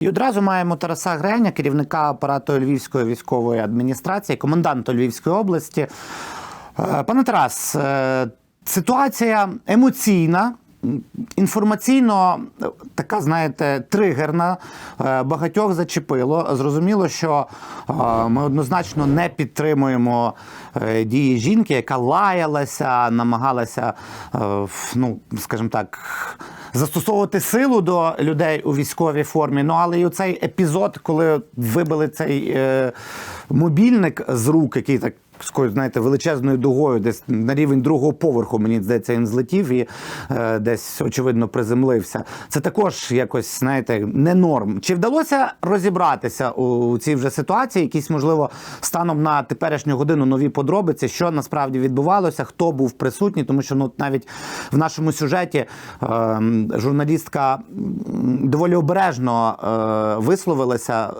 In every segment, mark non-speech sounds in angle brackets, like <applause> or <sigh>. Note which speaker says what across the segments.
Speaker 1: І одразу маємо Тараса Греня, керівника апарату Львівської військової адміністрації, коменданта Львівської області. Е, Пане Тарас, е, ситуація емоційна. Інформаційно е, така, знаєте, тригерна, багатьох зачепило. Зрозуміло, що ми однозначно не підтримуємо дії жінки, яка лаялася, намагалася, ну, скажімо так, застосовувати силу до людей у військовій формі. Ну але і цей епізод, коли вибили цей е, мобільник з рук, який так. Такою, знаєте, величезною дугою, десь на рівень другого поверху, мені здається, він злетів і е, десь, очевидно, приземлився. Це також якось, знаєте, не норм. Чи вдалося розібратися у цій вже ситуації? Якісь, можливо, станом на теперішню годину нові подробиці, що насправді відбувалося, хто був присутній, тому що ну навіть в нашому сюжеті е, журналістка доволі обережно е, висловилася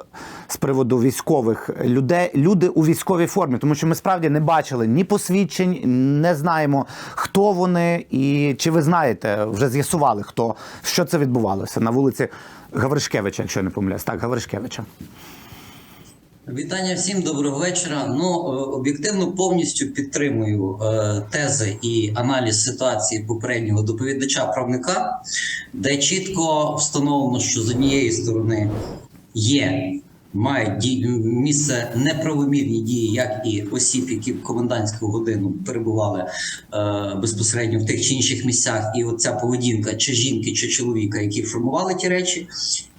Speaker 1: з приводу військових людей, люди у військовій формі, тому що ми справді не бачили ні посвідчень, не знаємо, хто вони, і чи ви знаєте, вже з'ясували, хто що це відбувалося на вулиці Гавришкевича, якщо я не помиляюсь. Так, Гавришкевича.
Speaker 2: Вітання всім, доброго вечора. Ну е, об'єктивно повністю підтримую е, тези і аналіз ситуації попереднього доповідача правника, де чітко встановлено, що з однієї сторони є. Мають місце неправомірні дії, як і осіб, які в комендантську годину перебували е, безпосередньо в тих чи інших місцях, і оця поведінка чи жінки, чи чоловіка, які формували ті речі,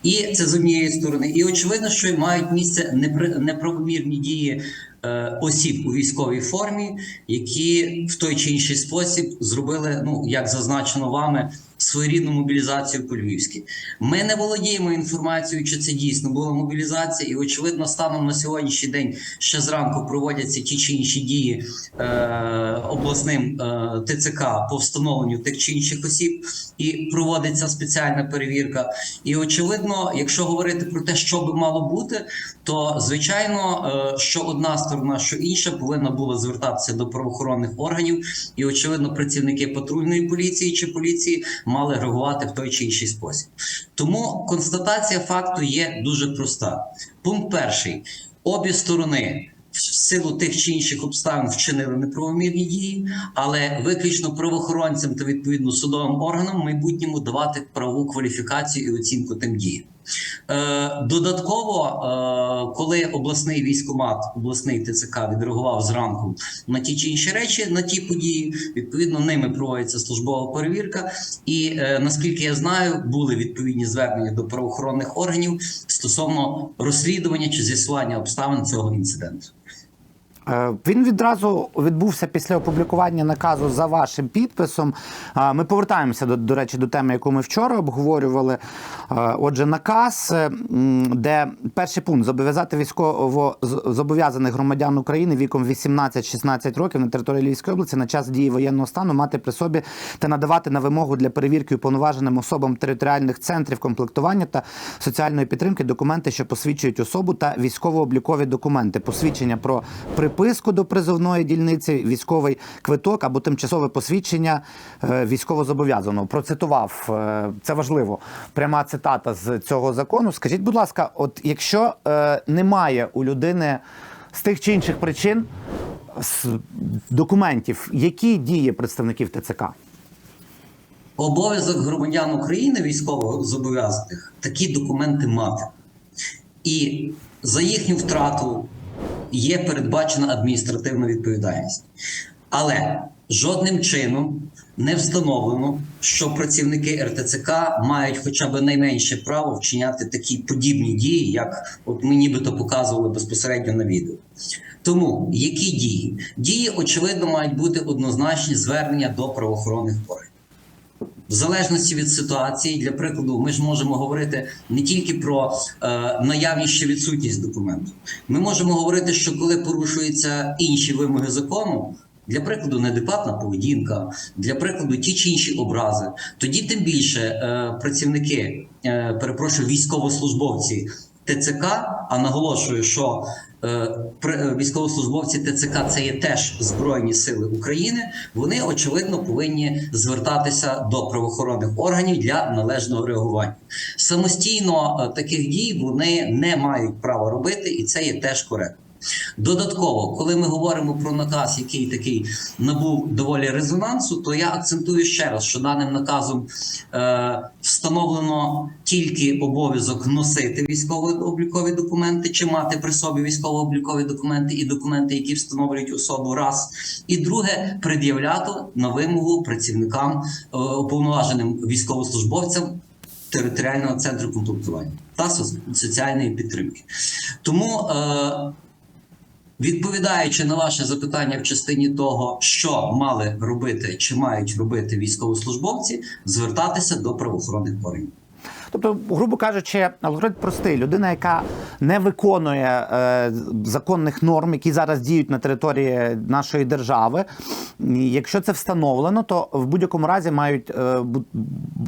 Speaker 2: і це з однієї сторони. І очевидно, що мають місце непри- неправомірні дії е, осіб у військовій формі, які в той чи інший спосіб зробили, ну як зазначено вами, своєрідну мобілізацію по львівськи. Ми не володіємо інформацією, чи це дійсно була мобілізація, і очевидно, станом на сьогоднішній день ще зранку проводяться ті чи інші дії е, обласним е, ТЦК по встановленню тих чи інших осіб, і проводиться спеціальна перевірка. І очевидно, якщо говорити про те, що би мало бути, то звичайно, е, що одна сторона, що інша повинна була звертатися до правоохоронних органів, і очевидно, працівники патрульної поліції чи поліції мали реагувати в той чи інший спосіб. Тому констатація факту є дуже проста. Пункт перший: обі сторони. В силу тих чи інших обставин вчинили неправомірні дії, але виключно правоохоронцям та відповідно судовим органам в майбутньому давати правову кваліфікацію і оцінку тим діям. Е, Додатково, е, коли обласний військомат, обласний ТЦК відреагував зранку на ті чи інші речі, на ті події, відповідно ними проводиться службова перевірка. І е, наскільки я знаю, були відповідні звернення до правоохоронних органів стосовно розслідування чи з'ясування обставин цього інциденту.
Speaker 1: Е, Він відразу відбувся після опублікування наказу за вашим підписом. Е, Ми повертаємося до, до речі до теми, яку ми вчора обговорювали. Е, Отже, наказ, де перший пункт зобов'язати військово зобов'язаних громадян України віком 18-16 років на території Львівської області на час дії воєнного стану мати при собі та надавати на вимогу для перевірки уповноваженим особам територіальних центрів комплектування та соціальної підтримки документи, що посвідчують особу та військово-облікові документи, посвідчення про приписку до призовної дільниці, військовий квиток або тимчасове посвідчення е, військовозобов'язаного. Процитував е, це важливо. Пряма цитата з цього закону. Скажіть, будь ласка, от якщо е, немає у людини з тих чи інших причин документів, які дії представників ТЦК?
Speaker 2: Обов'язок громадян України військово зобов'язаних такі документи мати. І за їхню втрату є передбачена адміністративна відповідальність. Але жодним чином не встановлено, що працівники РТЦК мають хоча б найменше право вчиняти такі подібні дії, як от ми нібито показували безпосередньо на відео. Тому які дії? Дії, очевидно, мають бути однозначні звернення до правоохоронних органів. В залежності від ситуації, для прикладу, ми ж можемо говорити не тільки про е, наявність чи відсутність документу. Ми можемо говорити, що коли порушуються інші вимоги закону, для прикладу, неадекватна поведінка, для прикладу, ті чи інші образи, тоді тим більше е, працівники, е, перепрошую, військовослужбовці ТЦК, а наголошую, що е, е, військовослужбовці ТЦК це є теж Збройні Сили України. Вони очевидно повинні звертатися до правоохоронних органів для належного реагування. Самостійно е, таких дій вони не мають права робити, і це є теж коректно. Додатково, коли ми говоримо про наказ, який такий набув доволі резонансу, то я акцентую ще раз, що даним наказом е, встановлено тільки обов'язок носити військово-облікові документи чи мати при собі військово-облікові документи і документи, які встановлюють особу, раз і друге пред'являти на вимогу працівникам е, уповноваженим військовослужбовцям територіального центру комплектування та соціальної підтримки. Тому е, Відповідаючи на ваше запитання в частині того, що мали робити чи мають робити військовослужбовці, звертатися до правоохоронних органів.
Speaker 1: Тобто, грубо кажучи, алгоритм простий. Людина, яка не виконує е, законних норм, які зараз діють на території нашої держави. Якщо це встановлено, то в будь-якому разі мають е,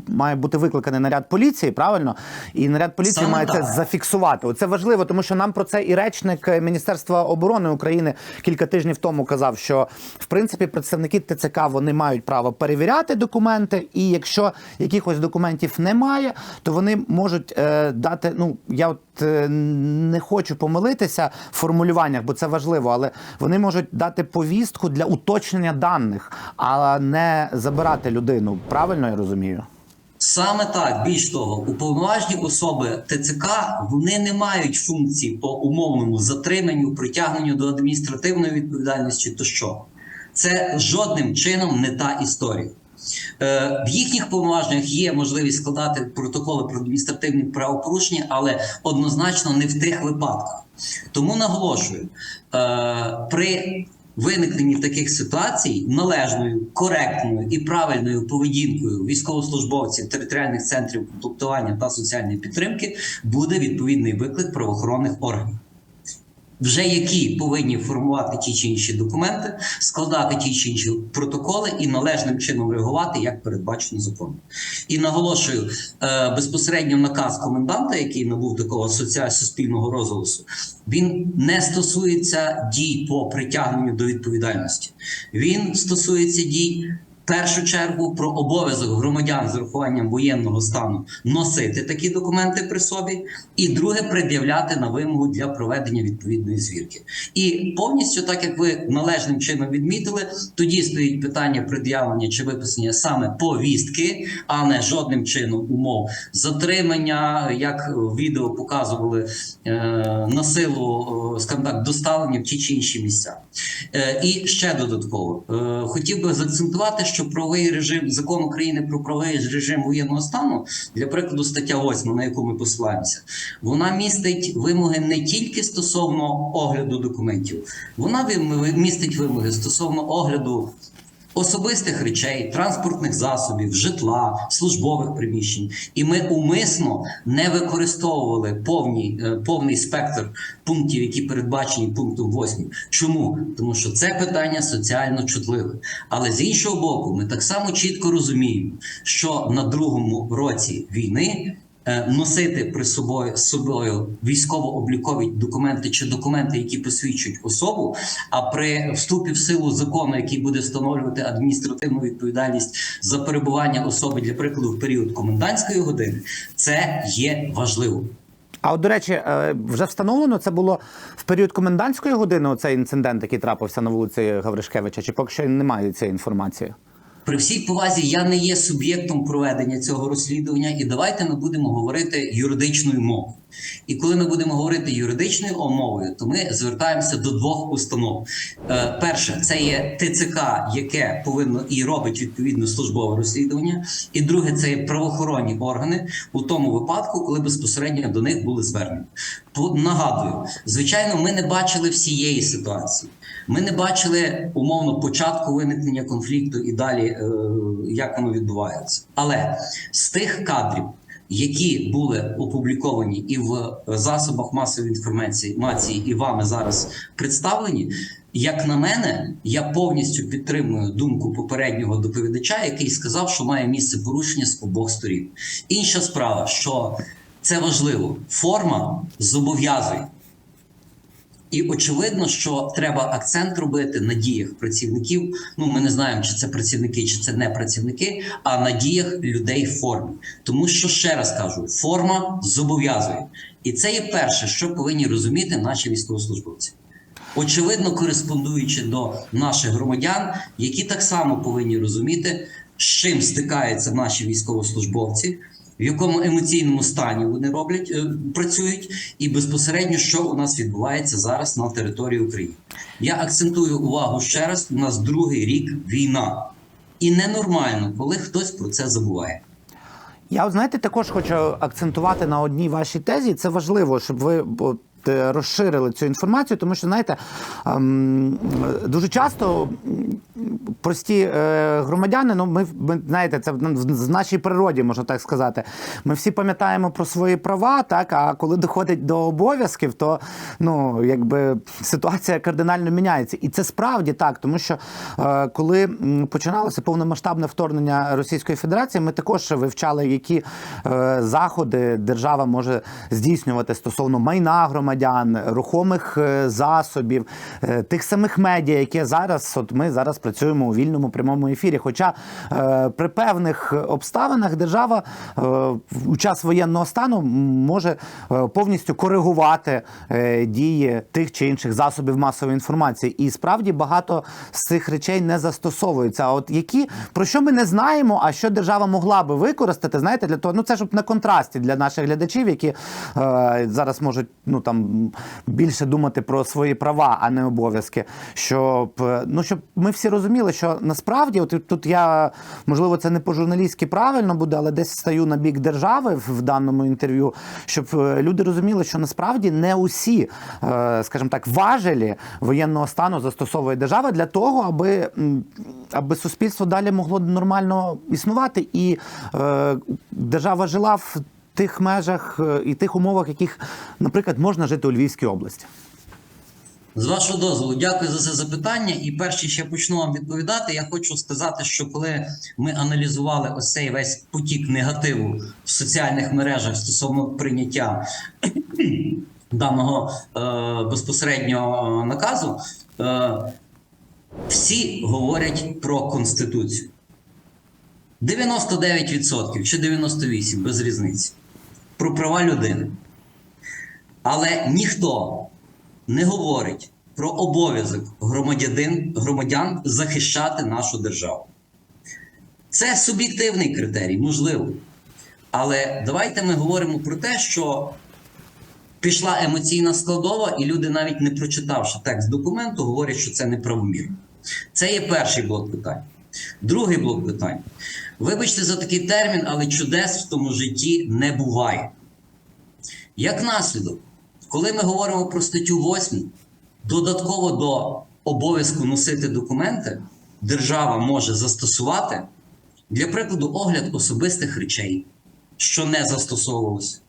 Speaker 1: має бути викликаний наряд поліції, правильно? І наряд поліції
Speaker 2: Саме
Speaker 1: має це
Speaker 2: так.
Speaker 1: зафіксувати. Це важливо, тому що нам про це і речник Міністерства оборони України кілька тижнів тому казав, що в принципі представники ТЦК вони мають право перевіряти документи, і якщо якихось документів немає, то вони можуть е, дати. Ну я от е, не хочу помилитися в формулюваннях, бо це важливо, але вони можуть дати повістку для уточнення даних, а не забирати людину. Правильно я розумію?
Speaker 2: Саме так, більш того, уповноважені особи ТЦК вони не мають функції по умовному затриманню, притягненню до адміністративної відповідальності тощо. Це жодним чином не та історія. Е, В їхніх повноваженнях є можливість складати протоколи про адміністративні правопорушення, але однозначно не в тих випадках. Тому наголошую, е, при виникненні таких ситуацій належною, коректною і правильною поведінкою військовослужбовців територіальних центрів комплектування та соціальної підтримки буде відповідний виклик правоохоронних органів вже які повинні формувати ті чи інші документи, складати ті чи інші протоколи і належним чином реагувати, як передбачено законом. І наголошую е, безпосередньо наказ коменданта, який набув такого соціаль суспільного розголосу, він не стосується дій по притягненню до відповідальності. Він стосується дій. Першу чергу про обов'язок громадян з урахуванням воєнного стану носити такі документи при собі, і друге пред'являти на вимогу для проведення відповідної звірки. І повністю, так як ви належним чином відмітили, тоді стоїть питання пред'явлення чи виписання саме повістки, а не жодним чином умов затримання, як відео показували е, на силу, е, скажімо так, доставлення в ті чи інші місця. Е, і ще додатково е, хотів би заакцентувати, що правовий режим закон України про правовий режим воєнного стану, для прикладу, стаття 8, на яку ми посилаємося, вона містить вимоги не тільки стосовно огляду документів, вона містить вимоги стосовно огляду. Особистих речей, транспортних засобів, житла, службових приміщень, і ми умисно не використовували повні, е, повний спектр пунктів, які передбачені пунктом 8. Чому? Тому що це питання соціально чутливе. Але з іншого боку, ми так само чітко розуміємо, що на другому році війни носити при собою собою військово-облікові документи чи документи, які посвідчують особу. А при вступі в силу закону, який буде встановлювати адміністративну відповідальність за перебування особи для прикладу в період комендантської години, це є важливо.
Speaker 1: А от до речі, е, вже встановлено це було в період комендантської години. Оцей інцидент, який трапився на вулиці Гавришкевича, чи поки що немає цієї інформації?
Speaker 2: При всій повазі я не є суб'єктом проведення цього розслідування, і давайте ми будемо говорити юридичною мовою. І коли ми будемо говорити юридичною мовою, то ми звертаємося до двох установ. Е, перше, це є ТЦК, яке повинно і робить відповідне службове розслідування. І друге, це є правоохоронні органи у тому випадку, коли безпосередньо до них були звернені. Нагадую, звичайно, ми не бачили всієї ситуації. Ми не бачили умовно початку виникнення конфлікту і далі, е, як воно відбувається. Але з тих кадрів, які були опубліковані і в засобах масової інформації і вами зараз представлені. Як на мене, я повністю підтримую думку попереднього доповідача, який сказав, що має місце порушення з обох сторін. Інша справа, що Це важливо. Форма зобов'язує. І очевидно, що треба акцент робити на діях працівників. Ну, ми не знаємо, чи це працівники, чи це не працівники, а на діях людей в формі. Тому що ще раз кажу, форма зобов'язує. І це є перше, що повинні розуміти наші військовослужбовці. Очевидно, кореспондуючи до наших громадян, які так само повинні розуміти, з чим стикаються наші військовослужбовці, в якому емоційному стані вони роблять, е, працюють, і безпосередньо, що у нас відбувається зараз на території України. Я акцентую увагу ще раз: у нас другий рік війна, і ненормально, коли хтось про це забуває.
Speaker 1: Я, знаєте, також хочу акцентувати на одній вашій тезі. Це важливо, щоб ви розширили цю інформацію, тому що, знаєте, ем, дуже часто прості е, громадяни, ну ми, знаєте, це в, нашій природі, можна так сказати. Ми всі пам'ятаємо про свої права, так а коли доходить до обов'язків, то ну якби ситуація кардинально міняється. І це справді так, тому що е, коли починалося повномасштабне вторгнення Російської Федерації, ми також вивчали, які е, заходи держава може здійснювати стосовно майна громадян, рухомих е, засобів, е, тих самих медіа, які зараз, от ми зараз працюємо у вільному прямому ефірі. Хоча е, при певних обставинах держава у час воєнного стану може повністю коригувати дії тих чи інших засобів масової інформації. І справді багато з цих речей не застосовуються. А от які про що ми не знаємо, а що держава могла би використати, знаєте, для того, ну це щоб на контрасті для наших глядачів, які е, зараз можуть ну там більше думати про свої права, а не обов'язки. Щоб ну щоб ми всі розуміли, що насправді, от тут я можливо це не по-журналістськи правильно буде, але десь стаю на бік держави в, в даному інтерв'ю, щоб е, люди розуміли, що насправді не усі, е, скажімо так, важелі воєнного стану застосовує держава для того, аби, аби суспільство далі могло нормально існувати, і е, держава жила в тих межах е, і тих умовах, яких, наприклад, можна жити у Львівській області.
Speaker 2: З вашого дозволу, дякую за це запитання. І перш ніж я почну вам відповідати, я хочу сказати, що коли ми аналізували ось цей весь потік негативу в соціальних мережах стосовно прийняття <clears throat> даного е, безпосередньо е, наказу, е, всі говорять про конституцію. 99% чи 98% без різниці про права людини. Але ніхто не говорить про обов'язок громадянин, громадян захищати нашу державу. Це суб'єктивний критерій, можливо. Але давайте ми говоримо про те, що пішла емоційна складова, і люди, навіть не прочитавши текст документу, говорять, що це неправомірно. Це є перший блок питань. Другий блок питань. Вибачте за такий термін, але чудес в тому житті не буває. Як наслідок, коли ми говоримо про статтю 8, додатково до обов'язку носити документи, держава може застосувати, для прикладу, огляд особистих речей, що не застосовувалося,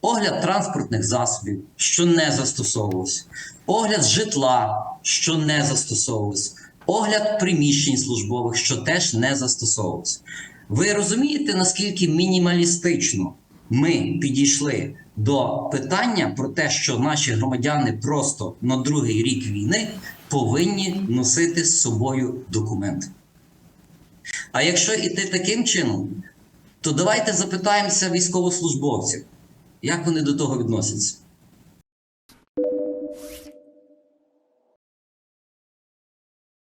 Speaker 2: огляд транспортних засобів, що не застосовувалося, огляд житла, що не застосовувалося, огляд приміщень службових, що теж не застосовувалося. Ви розумієте, наскільки мінімалістично ми підійшли до питання про те, що наші громадяни просто на другий рік війни повинні носити з собою документи. А якщо йти таким чином, то давайте запитаємося військовослужбовців, як вони до того відносяться.